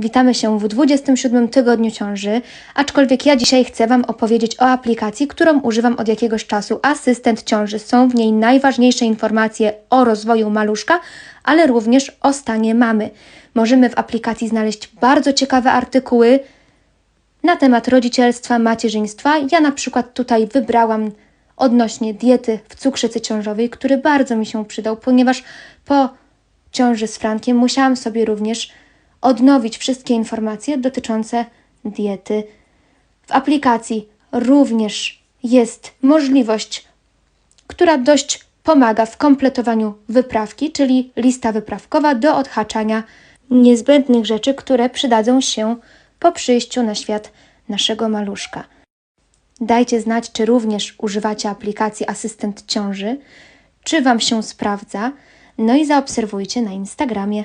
Witamy się w 27 tygodniu ciąży, aczkolwiek ja dzisiaj chcę Wam opowiedzieć o aplikacji, którą używam od jakiegoś czasu. Asystent ciąży. Są w niej najważniejsze informacje o rozwoju maluszka, ale również o stanie mamy. Możemy w aplikacji znaleźć bardzo ciekawe artykuły na temat rodzicielstwa, macierzyństwa. Ja na przykład tutaj wybrałam odnośnie diety w cukrzycy ciążowej, który bardzo mi się przydał, ponieważ po ciąży z Frankiem musiałam sobie również odnowić wszystkie informacje dotyczące diety. W aplikacji również jest możliwość, która dość pomaga w kompletowaniu wyprawki, czyli lista wyprawkowa do odhaczania niezbędnych rzeczy, które przydadzą się po przyjściu na świat naszego maluszka. Dajcie znać, czy również używacie aplikacji Asystent Ciąży, czy Wam się sprawdza. No i zaobserwujcie na Instagramie.